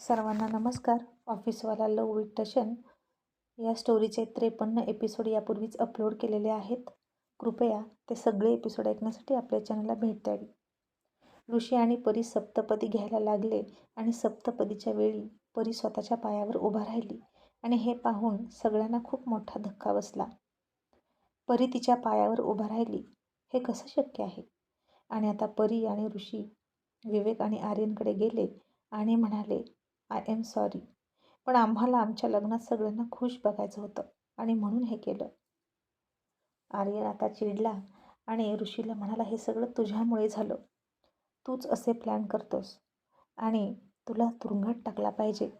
सर्वांना नमस्कार. ऑफिसवाला लव विथ या स्टोरीचे त्रेपन्न एपिसोड यापूर्वीच अपलोड केलेले आहेत. कृपया ते सगळे एपिसोड ऐकण्यासाठी आपल्या चॅनलला भेट द्यावी. ऋषी आणि परी सप्तपदी घ्यायला लागले आणि सप्तपदीच्या वेळी परी स्वतःच्या पायावर उभा राहिली आणि हे पाहून सगळ्यांना खूप मोठा धक्का बसला. परी तिच्या पायावर उभा राहिली. हे कसं शक्य आहे? आणि आता परी आणि ऋषी विवेक आणि आर्यनकडे गेले आणि म्हणाले आय एम सॉरी पण आम्हाला आमच्या लग्नात सगळ्यांना खुश बघायचं होतं आणि म्हणून हे केलं. आर्यन आता चिडला आणि ऋषीला म्हणाला हे सगळं तुझ्यामुळे झालं. तूच असे प्लॅन करतोस आणि तुला तुरुंगात टाकला पाहिजे.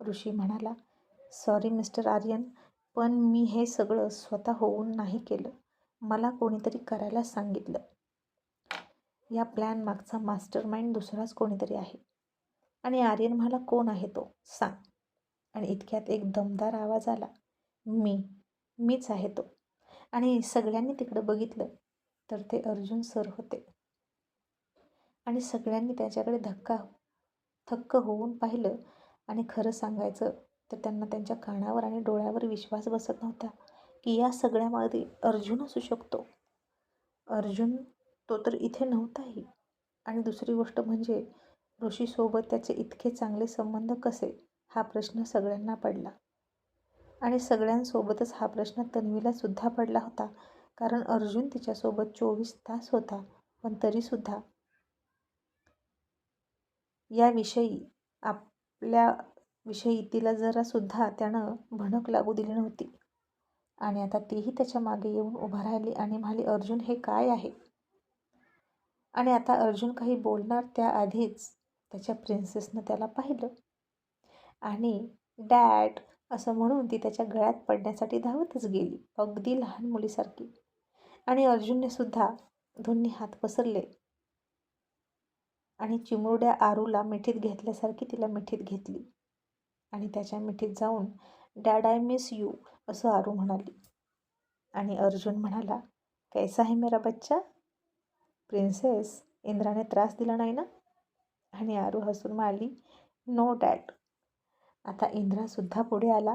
ऋषी म्हणाला सॉरी मिस्टर आर्यन पण मी हे सगळं स्वतः होऊन नाही केलं. मला कोणीतरी करायला सांगितलं. या प्लॅन मागचा मास्टर माइंड दुसराच कोणीतरी आहे. आणि आर्यन मला कोण आहे तो? सांग. आणि इतक्यात एक दमदार आवाज आला मी मीच आहे तो. आणि सगळ्यांनी तिकडं बघितलं तर ते अर्जुन सर होते. आणि सगळ्यांनी त्याच्याकडे धक्का थक्क होऊन पाहिलं आणि खरं सांगायचं तर त्यांना त्यांच्या कानावर आणि डोळ्यावर विश्वास बसत नव्हता की या सगळ्यामध्ये अर्जुन असू शकतो. अर्जुन तो तर इथे नव्हताही. आणि दुसरी गोष्ट म्हणजे ऋषीसोबत त्याचे इतके चांगले संबंध कसे? हा प्रश्न सगळ्यांना पडला. आणि सगळ्यांसोबतच हा प्रश्न तन्वीला सुद्धा पडला होता. कारण अर्जुन तिच्यासोबत चोवीस तास होता पण तरीसुद्धा. याविषयी आपल्या विषयी तिला जरासुद्धा त्यानं भणक लागू दिली नव्हती. आणि आता तीही त्याच्यामागे येऊन उभा राहिली आणि म्हणाली अर्जुन हे काय आहे? आणि आता अर्जुन काही बोलणार त्याआधीच त्याच्या प्रिन्सेसनं त्याला पाहिलं. आणि डॅड असं म्हणून ती त्याच्या गळ्यात पडण्यासाठी धावतच गेली अगदी लहान मुलीसारखी. आणि अर्जुनने सुद्धा दोन्ही हात पसरले. आणि चिमुरड्या आरूला मिठीत घेतल्यासारखी तिला मिठीत घेतली. आणि त्याच्या मिठीत जाऊन डॅड आय मिस यू असं आरू म्हणाली. आणि अर्जुन म्हणाला कैसा आहे मेरा बच्चा? प्रिन्सेस इंद्राने त्रास दिला नाही ना? आणि आरू हसून मारली नो डॅड. आता इंद्रासुद्धा पुढे आला.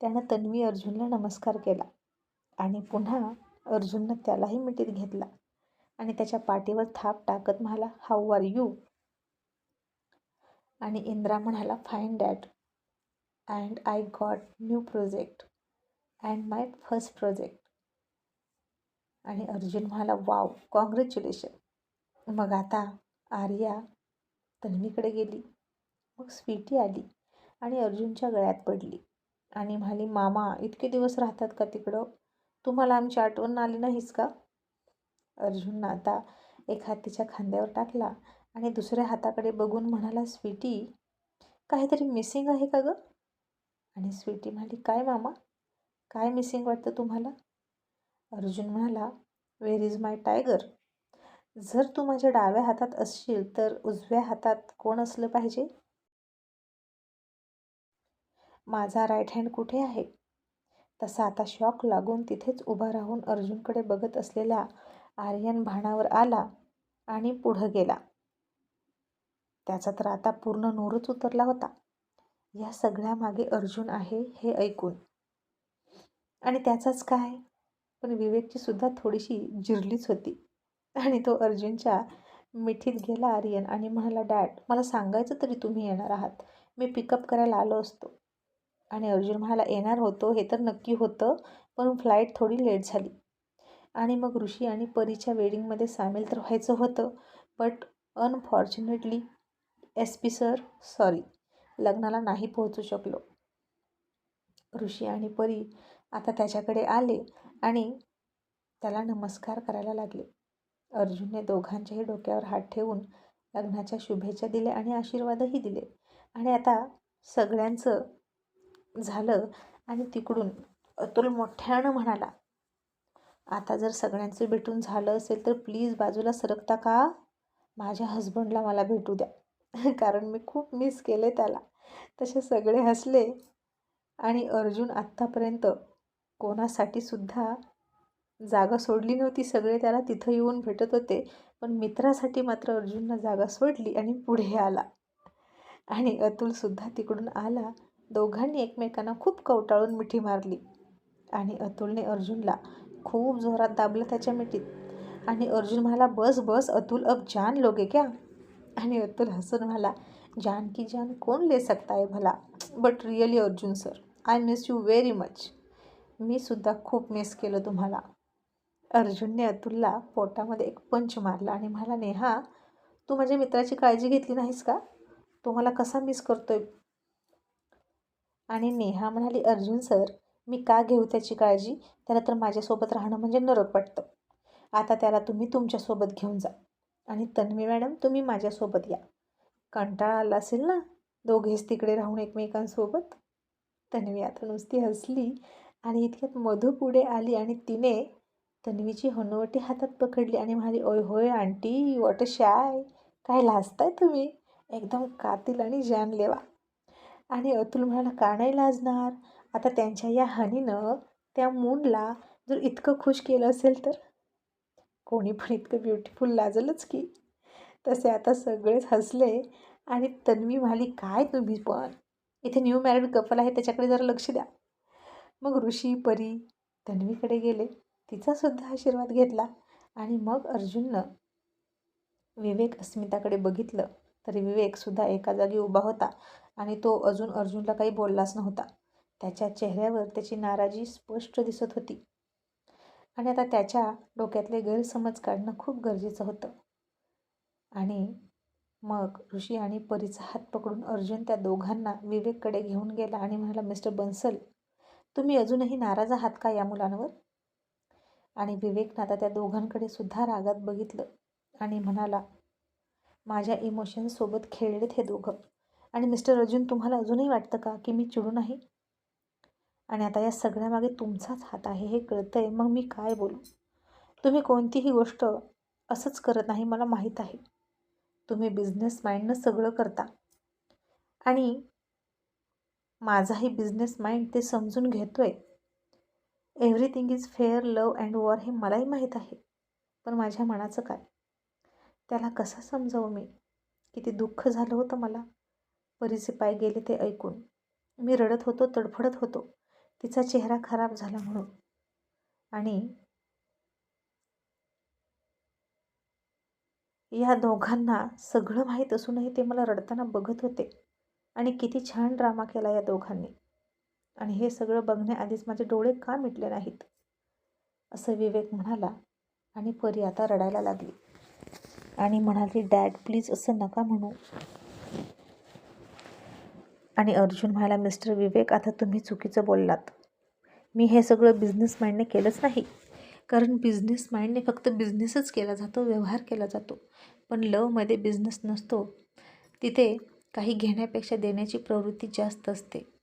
त्यानं तन्वी अर्जुनला नमस्कार केला आणि पुन्हा अर्जुननं त्यालाही मिठीत घेतला आणि त्याच्या पाठीवर थाप टाकत म्हणाला हाऊ आर यू? आणि इंद्रा म्हणाला fine dad and I got new project and my first project. आणि अर्जुन म्हणाला वाव कॉंग्रॅच्युलेशन. मग आता आर्या तन्वीकडे गेली. मग स्वीटी आली आणि अर्जुनच्या गळ्यात पडली. आणि म्हणाली मामा इतके दिवस राहतात का तिकडं? तुम्हाला आमची आठवण आली नाहीस का? अर्जुननं आता एक हात तिच्या खांद्यावर टाकला आणि दुसऱ्या हाताकडे बघून म्हणाला स्वीटी काहीतरी मिसिंग आहे का गं? आणि स्वीटी म्हणाली काय मामा? काय मिसिंग वाटतं तुम्हाला? अर्जुन म्हणाला वेर इज माय टायगर जर तू माझ्या डाव्या हातात असशील तर उजव्या हातात कोण असलं पाहिजे? माझा राईट हँड कुठे आहे? तसा आता शॉक लागून तिथेच उभा राहून अर्जुनकडे बघत असलेल्या आर्यन भाणावर आला आणि पुढं गेला. त्याचा तर आता पूर्ण नूरच उतरला होता. या सगळ्यामागे अर्जुन आहे हे ऐकून. आणि त्याचाच काय? पण विवेकची सुद्धा थोडीशी जिरलीच होती. आणि तो अर्जुनच्या मिठीत गेला आर्यन आणि म्हणाला डॅड मला सांगायचं तरी तुम्ही येणार आहात. मी पिकअप करायला आलो असतो. आणि अर्जुन म्हणाला येणार होतो हे तर नक्की होतं पण फ्लाईट थोडी लेट झाली. आणि मग ऋषी आणि परीच्या वेडिंगमध्ये सामील तर व्हायचं होतं but unfortunately S P sir sorry लग्नाला नाही पोहोचू शकलो. ऋषी आणि परी आता त्याच्याकडे आले आणि त्याला नमस्कार करायला लागले. अर्जुनने दोघांच्याही डोक्यावर हात ठेवून लग्नाच्या शुभेच्छा दिल्या आणि आशीर्वादही दिले. आणि आता सगळ्यांचं झालं आणि तिकडून अतुल मोठ्यानं म्हणाला आता जर सगळ्यांचं भेटून झालं असेल तर प्लीज बाजूला सरकता का? माझ्या हस्बंडला मला भेटू द्या. कारण मी खूप मिस केले त्याला. तसे सगळे हसले आणि अर्जुन आत्तापर्यंत कोणासाठी सुद्धा जागा सोडली नव्हती सगळे त्याला तिथं येऊन भेटत होते. पण मित्रासाठी मात्र अर्जुननं जागा सोडली आणि पुढे आला. आणि अतुलसुद्धा तिकडून आला. दोघांनी एकमेकांना खूप कवटाळून मिठी मारली. आणि अतुलने अर्जुनला खूप जोरात दाबलं त्याच्या मिठीत. आणि अर्जुन म्हणाला बस बस अतुल अब जान लोगे क्या? आणि अतुल हसून म्हणाला जान की जान कोण ले सकता है भला? But really Arjun sir I miss you very much मी सुद्धा खूप मिस केलं तुम्हाला. अर्जुनने अतुलला पोटामध्ये एक पंच मारला आणि म्हणाला नेहा तू माझ्या मित्राची काळजी घेतली नाहीस का? तो मला कसा मिस करतोय? आणि नेहा म्हणाली अर्जुन सर मी का घेऊ त्याची काळजी? त्याला तर माझ्यासोबत राहणं म्हणजे नरक वाटतं. आता त्याला तुम्ही तुमच्यासोबत घेऊन जा. आणि तन्वी मॅडम तुम्ही माझ्यासोबत या. कंटाळा आला असेल ना? दोघेच तिकडे राहून एकमेकांसोबत? तन्वी आता नुसती हसली आणि इतक्यात मधू पुढे आली आणि तिने तन्वीची हनुवटी हातात पकडली आणि म्हणाली ओय होय आंटी वॉट शाय काय लाजताय तुम्ही? एकदम कातील आणि जानलेवा आणि अतुल म्हणाला का नाही लाजणार? आता त्यांच्या या हनीनं त्या मूनला जर इतकं खुश केलं असेल तर? कोणी पण इतकं ब्युटिफुल लाजलंच की. तसे आता सगळेच हसले आणि तन्वी म्हणाली काय तुम्ही पण? इथे न्यू मॅरिड कपल आहे त्याच्याकडे जरा लक्ष द्या. मग ऋषी परी तन्वीकडे गेले. तिचासुद्धा आशीर्वाद घेतला. आणि मग अर्जुननं विवेक अस्मिताकडे बघितलं तरी विवेकसुद्धा एका जागी उभा होता आणि तो अजून अर्जुनला काही बोललाच नव्हता. त्याच्या चेहऱ्यावर त्याची नाराजी स्पष्ट दिसत होती. आणि आता त्याच्या डोक्यातले गैरसमज काढणं खूप गरजेचं होतं. आणि मग ऋषी आणि परीचा हात पकडून अर्जुन त्या दोघांना विवेककडे घेऊन गेला आणि म्हणाला मिस्टर बन्सल तुम्ही अजूनही नाराज आहात का या मुलांवर? आणि विवेकनं आता त्या दोघांकडे सुद्धा रागात बघितलं आणि म्हणाला माझ्या इमोशन्ससोबत खेळलेत हे दोघं. आणि मिस्टर अर्जुन तुम्हाला अजूनही वाटतं का की मी चिडू नाही? आणि आता या सगळ्यामागे तुमचाच हात आहे हे कळतं आहे मग मी काय बोलू? तुम्ही कोणतीही गोष्ट असंच करत नाही मला माहीत आहे. तुम्ही बिझनेस माइंडनं सगळं करता. आणि माझाही बिझनेस माइंड ते समजून घेतो आहे everything is fair love and war हे मलाही माहीत आहे. पण माझ्या मनाचं काय? त्याला कसं समजावं मी? किती दुःख झालं होतं मला. परीचे पाय गेले ते ऐकून. मी रडत होतो तडफडत होतो. तिचा चेहरा खराब झाला म्हणून. आणि या दोघांना सगळं माहीत असूनही ते मला रडताना बघत होते. आणि किती छान ड्रामा केला या दोघांनी. आणि हे सगळं बघण्याआधीच माझे डोळे का मिटले नाहीत? असं विवेक म्हणाला आणि परी आता रडायला लागली. आणि म्हणाली डॅड प्लीज असं नका म्हणू. आणि अर्जुन म्हणाला मिस्टर विवेक आता तुम्ही चुकीचं बोललात. मी हे सगळं बिझनेस माइंडने केलंच नाही. कारण बिझनेस माइंडने फक्त बिझनेसच केला जातो व्यवहार केला जातो. पण लवमध्ये बिझनेस नसतो. तिथे काही घेण्यापेक्षा देण्याची प्रवृत्ती जास्त असते.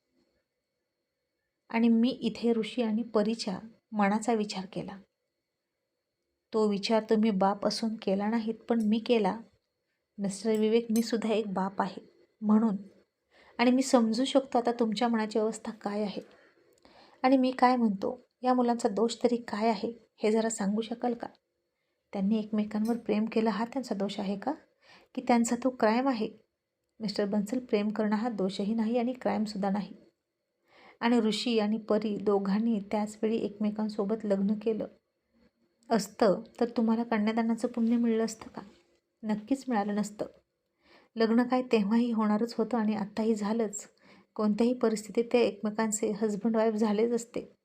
आणि मी इथे ऋषी आणि परीच्या मनाचा विचार केला. तो विचार तुम्ही बाप असून केला नाहीत पण मी केला. मिस्टर विवेक मी सुद्धा एक बाप आहे म्हणून. आणि मी समजू शकतो आता तुमच्या मनाची अवस्था काय आहे. आणि मी काय म्हणतो? या मुलांचा दोष तरी काय आहे? हे जरा सांगू शकाल का? त्यांनी एकमेकांवर प्रेम केलं हा त्यांचा दोष आहे का? की त्यांचा तो क्राईम आहे? मिस्टर बन्सल प्रेम करणं हा दोषही नाही आणि क्राईमसुद्धा नाही. आणि ऋषी आणि परी दोघांनी त्याचवेळी एकमेकांसोबत लग्न केलं. असतं तर तुम्हाला कन्यादानाचं पुण्य मिळलं असतं का? नक्कीच मिळालं नसतं. लग्न काय तेव्हाही होणारच होतं आणि आत्ताही झालंच. कोणत्याही परिस्थितीत ते एकमेकांचे हजबंड वाईफ झालेच असते.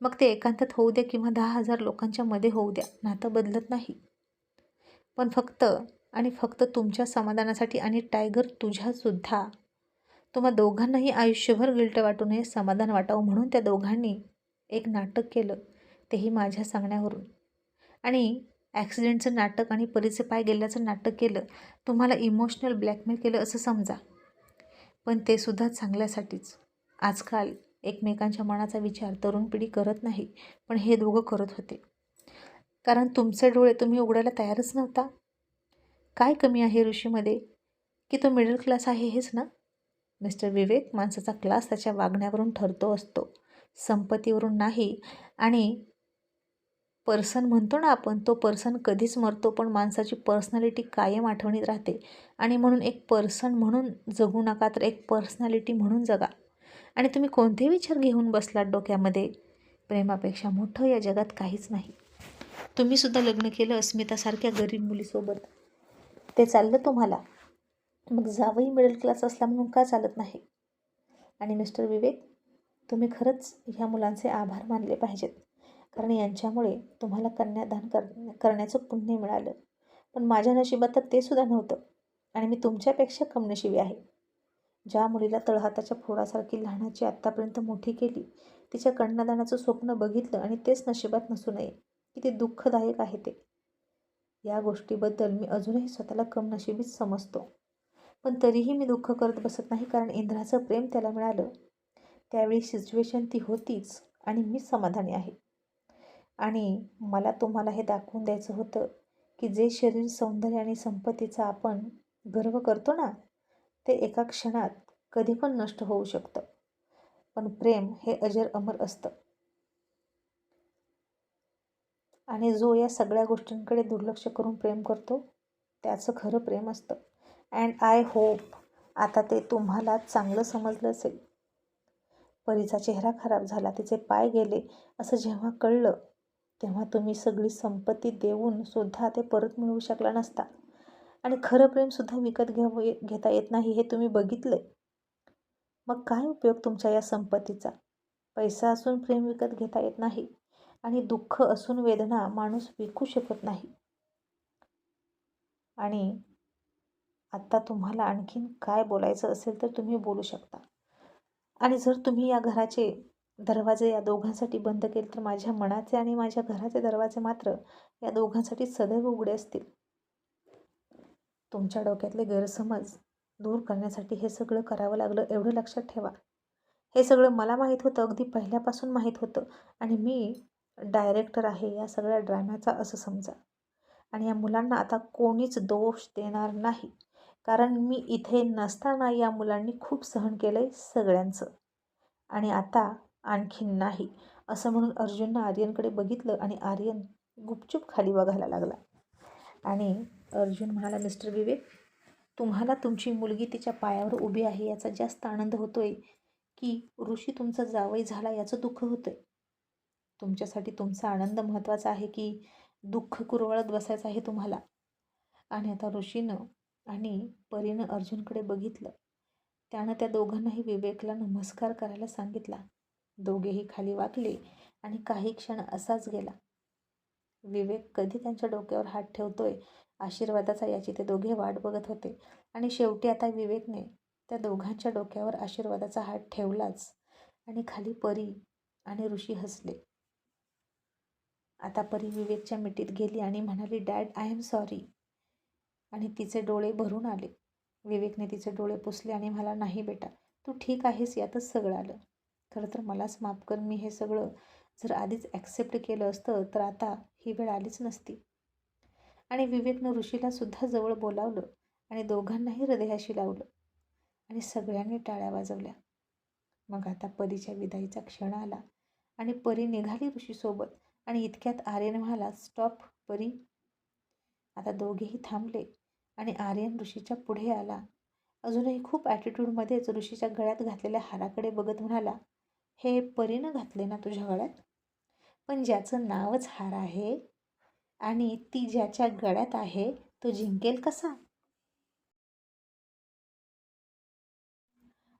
मग ते एकांतात होऊ द्या किंवा दहा हजार लोकांच्या मध्ये होऊ द्या नातं बदलत नाही. पण फक्त आणि फक्त तुमच्या समाधानासाठी आणि टायगर तुझ्यासुद्धा तुम्हा दोघांनाही आयुष्यभर गिल्ट वाटू नये समाधान वाटावं म्हणून त्या दोघांनी एक नाटक केलं तेही माझ्या सांगण्यावरून. आणि ॲक्सिडेंटचं नाटक आणि परीचे पाय गेल्याचं नाटक केलं तुम्हाला इमोशनल ब्लॅकमेल केलं असं समजा. पण ते सुद्धा चांगल्यासाठीच. आजकाल एकमेकांच्या मनाचा विचार तरुण पिढी करत नाही पण हे दोघं करत होते. कारण तुमचे डोळे तुम्ही उघडायला तयारच नव्हता. काय कमी आहे ऋषीमध्ये? की तो मिडल क्लास आहे हेच ना? मिस्टर विवेक माणसाचा क्लास त्याच्या वागण्यावरून ठरतो असतो. संपत्तीवरून नाही आणि पर्सन म्हणतो ना आपण तो पर्सन कधीच मरतो पण माणसाची पर्सनॅलिटी कायम आठवणीत राहते. आणि म्हणून एक पर्सन म्हणून जगू नका तर एक पर्सनॅलिटी म्हणून जगा. आणि तुम्ही कोणते विचार घेऊन बसलात डोक्यामध्ये? प्रेमापेक्षा मोठं या जगात काहीच नाही. तुम्हीसुद्धा लग्न केलं अस्मितासारख्या गरीब मुलीसोबत. ते चाललं तुम्हाला? मग जावंही मिडल क्लास असला म्हणून का चालत नाही? आणि मिस्टर विवेक तुम्ही खरंच ह्या मुलांचे आभार मानले पाहिजेत. कारण यांच्यामुळे तुम्हाला कन्यादान कर करण्याचं पुण्य मिळालं. पण माझ्या नशिबात तर ते सुद्धा नव्हतं. आणि मी तुमच्यापेक्षा कमनशिबी आहे. ज्या मुलीला तळहाताच्या फोडासारखी लहानाची आत्तापर्यंत मोठी केली तिच्या कन्यादानाचं स्वप्न बघितलं आणि तेच नशिबात नसू नये. किती दुःखदायक आहे ते. या गोष्टीबद्दल मी अजूनही स्वतःला कमनशिबीच समजतो. पण तरीही मी दुःख करत बसत नाही कारण इंद्राचं प्रेम त्याला मिळालं. त्यावेळी सिच्युएशन ती होतीच आणि मी समाधानी आहे. आणि मला तुम्हाला हे दाखवून द्यायचं होतं की जे शरीर सौंदर्य आणि संपत्तीचा आपण गर्व करतो ना ते एका क्षणात कधी पण नष्ट होऊ शकतं. पण प्रेम हे अजर अमर असतं. आणि जो या सगळ्या गोष्टींकडे दुर्लक्ष करून प्रेम करतो त्याचं खरं प्रेम असतं. अँड आय होप आता ते तुम्हाला चांगलं समजलं असेल. परीचा चेहरा खराब झाला तिचे पाय गेले असं जेव्हा कळलं तेव्हा तुम्ही सगळी संपत्ती देऊन सुद्धा ते परत मिळवू शकला नसता. आणि खरं प्रेमसुद्धा विकत घ्यावं घेता येत नाही हे तुम्ही बघितलं मग काय उपयोग तुमच्या या संपत्तीचा? पैसा असून प्रेम विकत घेता येत नाही आणि दुःख असून वेदना माणूस विकू शकत नाही. आणि आत्ता तुम्हाला आणखीन काय बोलायचं असेल तर तुम्ही बोलू शकता. आणि जर तुम्ही या घराचे दरवाजे या दोघांसाठी बंद केले तर माझ्या मनाचे आणि माझ्या घराचे दरवाजे मात्र या दोघांसाठी सदैव उघडे असतील. तुमच्या डोक्यातले गैरसमज दूर करण्यासाठी हे सगळं करावं लागलं एवढं लक्षात ठेवा. हे सगळं मला माहीत होतं अगदी पहिल्यापासून माहीत होतं. आणि मी डायरेक्टर आहे या सगळ्या ड्राम्याचा असं समजा. आणि या मुलांना आता कोणीच दोष देणार नाही. कारण मी इथे नसताना या मुलांनी खूप सहन केलं आहे सगळ्यांचं. आणि आता आणखीन नाही असं म्हणून अर्जुननं आर्यनकडे बघितलं आणि आर्यन गुपचूप खाली बघायला लागला. आणि अर्जुन म्हणाला मिस्टर विवेक तुम्हाला तुमची मुलगी तिच्या पायावर उभी आहे याचा जास्त आनंद होतोय की ऋषी तुमचा जावई झाला याचं दुःख होतंय. तुमच्यासाठी तुमचा आनंद महत्त्वाचा आहे की दुःख कुरवळत बसायचं आहे तुम्हाला. आणि आता ऋषीनं आणि परीनं अर्जुनकडे बघितलं. त्यानं त्या दोघांनाही विवेकला नमस्कार करायला सांगितला. दोघेही खाली वाकले आणि काही क्षण असाच गेला. विवेक कधी त्यांच्या डोक्यावर हात ठेवतोय आशीर्वादाचा याची ते दोघे वाट बघत होते. आणि शेवटी आता विवेकने त्या दोघांच्या डोक्यावर आशीर्वादाचा हात ठेवलाच आणि खाली परी आणि ऋषी हसले. आता परी विवेकच्या मिठीत गेली आणि म्हणाली डॅड आय एम सॉरी. आणि तिचे डोळे भरून आले. विवेकने तिचे डोळे पुसले आणि मला नाही बेटा तू ठीक आहेस यातच सगळं आलं. खरं तर मलाच माफ कर मी हे सगळं जर आधीच ॲक्सेप्ट केलं असतं तर आता ही वेळ आलीच नसती. आणि विवेकनं ऋषीला सुद्धा जवळ बोलावलं आणि दोघांनाही हृदयाशी लावलं आणि सगळ्यांनी टाळ्या वाजवल्या. मग आता परीच्या विदाईचा क्षण आला आणि परी निघाली ऋषीसोबत आणि इतक्यात आर्यन म्हणाला स्टॉप परी. आता दोघेही थांबले. आणि आर्यन ऋषीच्या पुढे आला. अजूनही खूप ॲटिट्यूडमध्येच ऋषीच्या गळ्यात घातलेल्या हाराकडे बघत म्हणाला हे परीनं घातले ना तुझ्या गळ्यात? पण ज्याचं नावच हार आहे आणि ती ज्याच्या गळ्यात आहे तो जिंकेल कसा?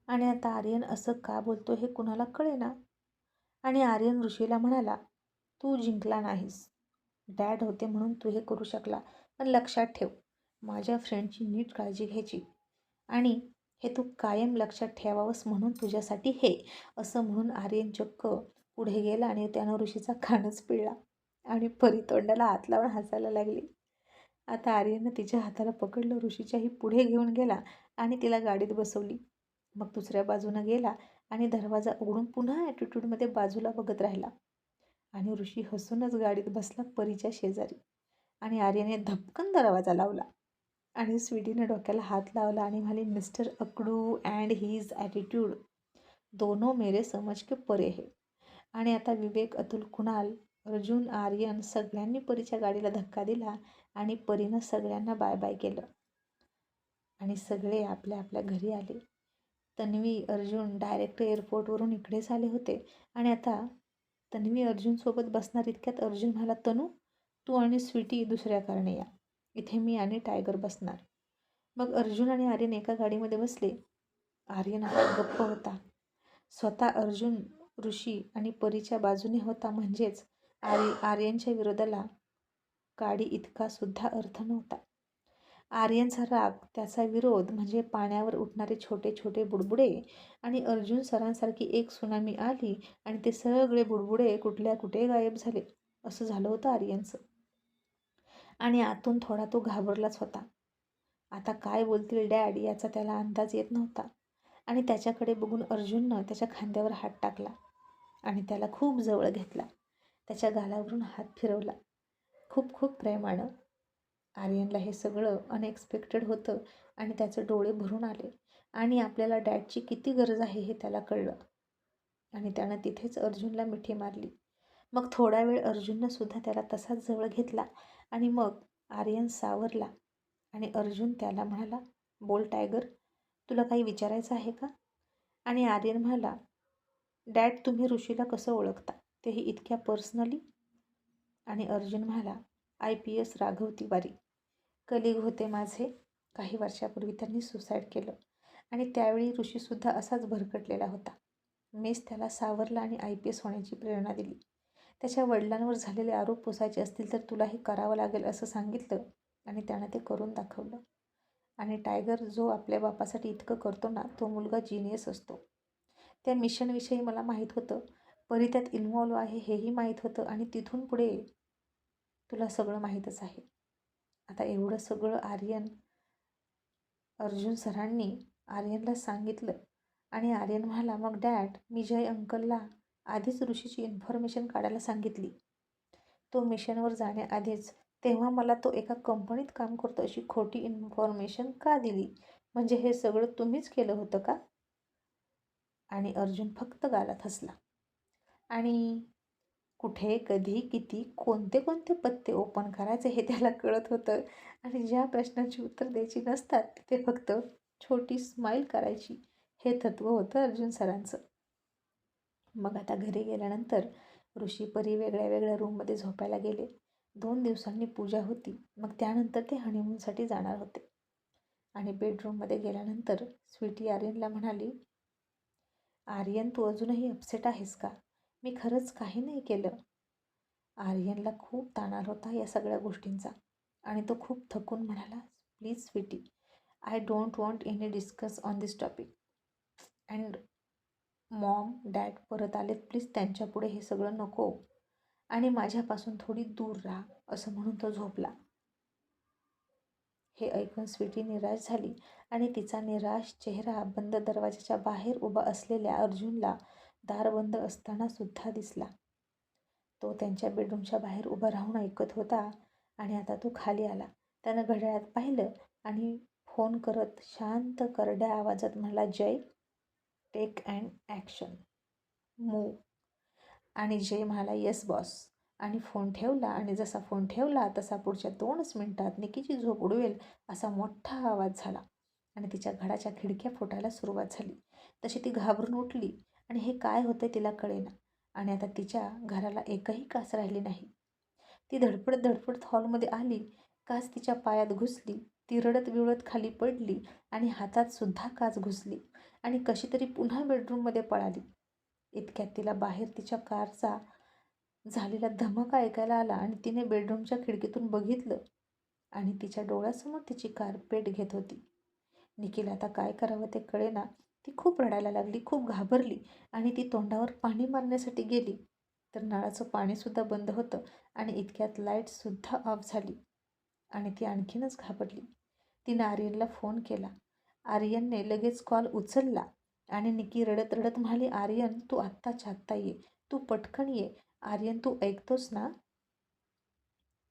आणि आता आर्यन असं का बोलतो हे कुणाला कळेना? आणि आर्यन ऋषीला म्हणाला तू जिंकला नाहीस. डॅड होते म्हणून तू हे करू शकला पण लक्षात ठेव. माझ्या फ्रेंडची नीट काळजी घ्यायची. आणि हे तू कायम लक्षात ठेवावंस म्हणून तुझ्यासाठी हे असं म्हणून आर्यन चक्क पुढे गेला आणि त्यानं ऋषीचा कानच पिळला आणि परी तोंडाला हात लावून हसायला लागली. आता आर्यनं तिच्या हाताला पकडलं ऋषीच्याही पुढे घेऊन गेला आणि तिला गाडीत बसवली. मग दुसऱ्या बाजूनं गेला आणि दरवाजा उघडून पुन्हा ॲटिट्यूडमध्ये बाजूला बघत राहिला. आणि ऋषी हसूनच गाडीत बसला परीच्या शेजारी. आणि आर्यने धपकन दरवाजा लावला. आणि स्वीटीने डोक्याला हात लावला आणि म्हणाली मिस्टर अकडू अँड हीज ॲटिट्यूड दोनों मेरे समज के परे हे आणि आता विवेक अतुल कुणाल अर्जुन आर्यन सगळ्यांनी परीच्या गाडीला धक्का दिला आणि परीनं सगळ्यांना बाय बाय केलं. आणि सगळे आपल्या आपल्या घरी आले. तन्वी अर्जुन डायरेक्ट एअरपोर्टवरून इकडेच आले होते. आणि आता तन्वी अर्जुनसोबत बसणार इतक्यात अर्जुन म्हणाला तनू तू आणि स्वीटी दुसऱ्या कारणे या. इथे मी आणि टायगर बसणार. मग अर्जुन आणि आर्यन एका गाडीमध्ये बसले. आर्यन हा गप्प होता. स्वतः अर्जुन ऋषी आणि परीच्या बाजूने होता. म्हणजेच आर्य आर्यनच्या विरोधाला गाडी इतका सुद्धा अर्थ नव्हता. आर्यनचा राग त्याचा विरोध म्हणजे पाण्यावर उठणारे छोटे छोटे बुडबुडे आणि अर्जुन सरांसारखी एक सुनामी आली आणि ते सगळे बुडबुडे कुठल्या कुठे गायब झाले? असं झालं होतं आर्यनचं. आणि आतून थोडा तो घाबरलाच होता. आता काय बोलतील डॅड याचा त्याला अंदाज येत नव्हता. आणि त्याच्याकडे बघून अर्जुननं त्याच्या खांद्यावर हात टाकला आणि त्याला खूप जवळ घेतला. त्याच्या गालावरून हात फिरवला. खूप खूप प्रेमानं. आर्यनला हे सगळं अनएक्सपेक्टेड होतं आणि त्याचे डोळे भरून आले. आणि आपल्याला डॅडची किती गरज आहे हे त्याला कळलं. आणि त्यानं तिथेच अर्जुनला मिठी मारली. मग थोडा वेळ अर्जुननं सुद्धा त्याला तसाच जवळ घेतला आणि मग आर्यन सावरला आणि अर्जुन त्याला म्हणाला बोल टायगर तुला काही विचारायचं आहे का? आणि आर्यन म्हणाला डॅड तुम्ही ऋषीला कसं ओळखता? तेही इतक्या पर्सनली? आणि अर्जुन म्हणाला I P S Raghav Tiwari. Colleague होते माझे. काही वर्षापूर्वी त्यांनी सुसाईड केलं आणि त्यावेळी ऋषीसुद्धा असाच भरकटलेला होता. मीच त्याला सावरला आणि आय पी एस होण्याची प्रेरणा दिली. त्याच्या वडिलांवर झालेले आरोप पुसायचे असतील तर तुला हे करावं लागेल असं सांगितलं आणि त्यानं ते करून दाखवलं. आणि टायगर जो आपल्या बापासाठी इतकं करतो ना तो मुलगा जिनियस असतो. त्या मिशनविषयी मला माहीत होतं. परी त्यात इन्व्हॉल्व आहे हेही माहीत होतं आणि तिथून पुढे तुला सगळं माहीतच आहे. आता एवढं सगळं आर्यन अर्जुन सरांनी आर्यनला सांगितलं. आणि आर्यन म्हणाला मग डॅड मी जय अंकलला आधीच ऋषीची इन्फॉर्मेशन काढायला सांगितली. तो मिशनवर जाण्याआधीच तेव्हा मला तो एका कंपनीत काम करतो अशी खोटी इन्फॉर्मेशन का दिली? म्हणजे हे सगळं तुम्हीच केलं होतं का? आणि अर्जुन फक्त गालात हसला. आणि कुठे कधी किती कोणते कोणते पत्ते ओपन करायचे हे त्याला कळत होतं. आणि ज्या प्रश्नांची उत्तर द्यायची नसतात ते फक्त छोटी स्माईल करायची हे तत्त्व होतं अर्जुन सरांचं. मग आता घरी गेल्यानंतर ऋषी परी वेगळ्या वेगळ्या रूममध्ये झोपायला गेले. दोन दिवसांनी पूजा होती. मग त्यानंतर ते हनीमूनसाठी जाणार होते. आणि बेडरूममध्ये गेल्यानंतर स्वीटी आर्यनला म्हणाली आर्यन तू अजूनही अपसेट आहेस का? मी खरंच काही नाही केलं. आर्यनला खूप ताणार होता या सगळ्या गोष्टींचा. आणि तो खूप थकून म्हणाला please sweetie I don't want any discuss on this topic and mom dad परत आलेत प्लीज त्यांच्यापुढे हे सगळं नको. आणि माझ्यापासून थोडी दूर राहा असं म्हणून तो झोपला. हे ऐकून स्वीटी निराश झाली आणि तिचा निराश चेहरा बंद दरवाजाच्या बाहेर उभा असलेल्या अर्जुनला दार बंद असताना सुद्धा दिसला. तो त्यांच्या बेडरूमच्या बाहेर उभा राहून ऐकत होता आणि आता तो खाली आला. त्यानं घड्याळात पाहिलं आणि फोन करत शांत करड्या आवाजात म्हणला Jay take and action move आणि जे म्हणाला येस बॉस आणि फोन ठेवला आणि जसा फोन ठेवला तसा पुढच्या दोनच मिनटात निकीची झोप उडवेल असा मोठा आवाज झाला. आणि तिच्या घराच्या खिडक्या फुटायला सुरुवात झाली. तशी ती घाबरून उठली. आणि हे काय होतं तिला कळेना. आणि आता तिच्या घराला एकही कास राहिली नाही. ती धडपडत धडपडत हॉलमध्ये आली. काच तिच्या पायात घुसली. ती रडत विळत खाली पडली आणि हातात सुद्धा काच घुसली आणि कशी तरी पुन्हा बेडरूममध्ये पळाली. इतक्यात तिला बाहेर तिच्या कारचा झालेला धमका ऐकायला आला आणि तिने बेडरूमच्या खिडकीतून बघितलं आणि तिच्या डोळ्यासमोर तिची कार पेट घेत होती. निखिल आता काय करावं ते कळेना. ती खूप रडायला लागली खूप घाबरली आणि ती तोंडावर पाणी मारण्यासाठी गेली. तर नळाचं पाणीसुद्धा बंद होतं आणि इतक्यात लाईटसुद्धा ऑफ झाली आणि ती आणखीनच घाबरली. तिनं आर्यनला फोन केला. आर्यनने लगेच कॉल उचलला आणि निकी रडत रडत म्हणाली आर्यन तू आत्ताच्या आत्ता ये. तू पटकन ये. आर्यन तू ऐकतोस ना?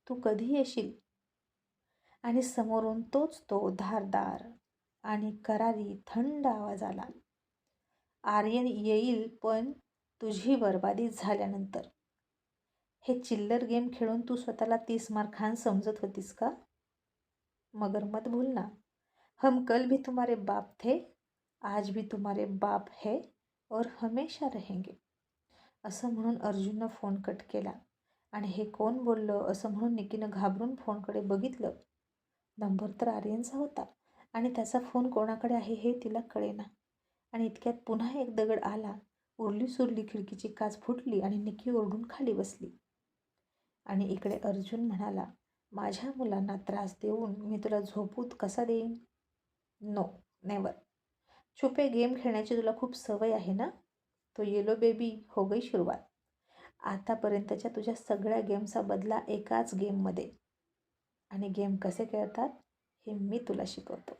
तू कधी येशील? आणि समोरून तोच तो धारदार आणि करारी थंड आवाज आला. आर्यन येईल पण तुझी बर्बादी झाल्यानंतर. हे चिल्लर गेम खेळून तू स्वतःला तीस मार खान समजत होतीस का? मगर मत भूलना। हम कल भी तुम्हारे बाप थे आज भी तुम्हारे बाप है और हमेशा रहेंगे। असं म्हणून अर्जुननं फोन कट केला. आणि हे कोण बोललं असं म्हणून निकीनं घाबरून फोनकडे बघितलं. नंबर तर आर्यनचा होता आणि त्याचा फोन कोणाकडे आहे हे तिला कळेना. आणि इतक्यात पुन्हा एक दगड आला. उरली सुरली खिडकीची काच फुटली आणि निकी ओरडून खाली बसली. आणि इकडे अर्जुन म्हणाला माझ्या मुलांना त्रास देऊन मी तुला झोपूत कसा देईन? नो नेवर छुपे गेम खेळण्याची तुला खूप सवय आहे ना? तो येलो बेबी हो गई सुरुवात. आतापर्यंतच्या तुझ्या सगळ्या गेमचा बदला एकाच गेममध्ये आणि गेम कसे खेळतात हे मी तुला शिकवतो.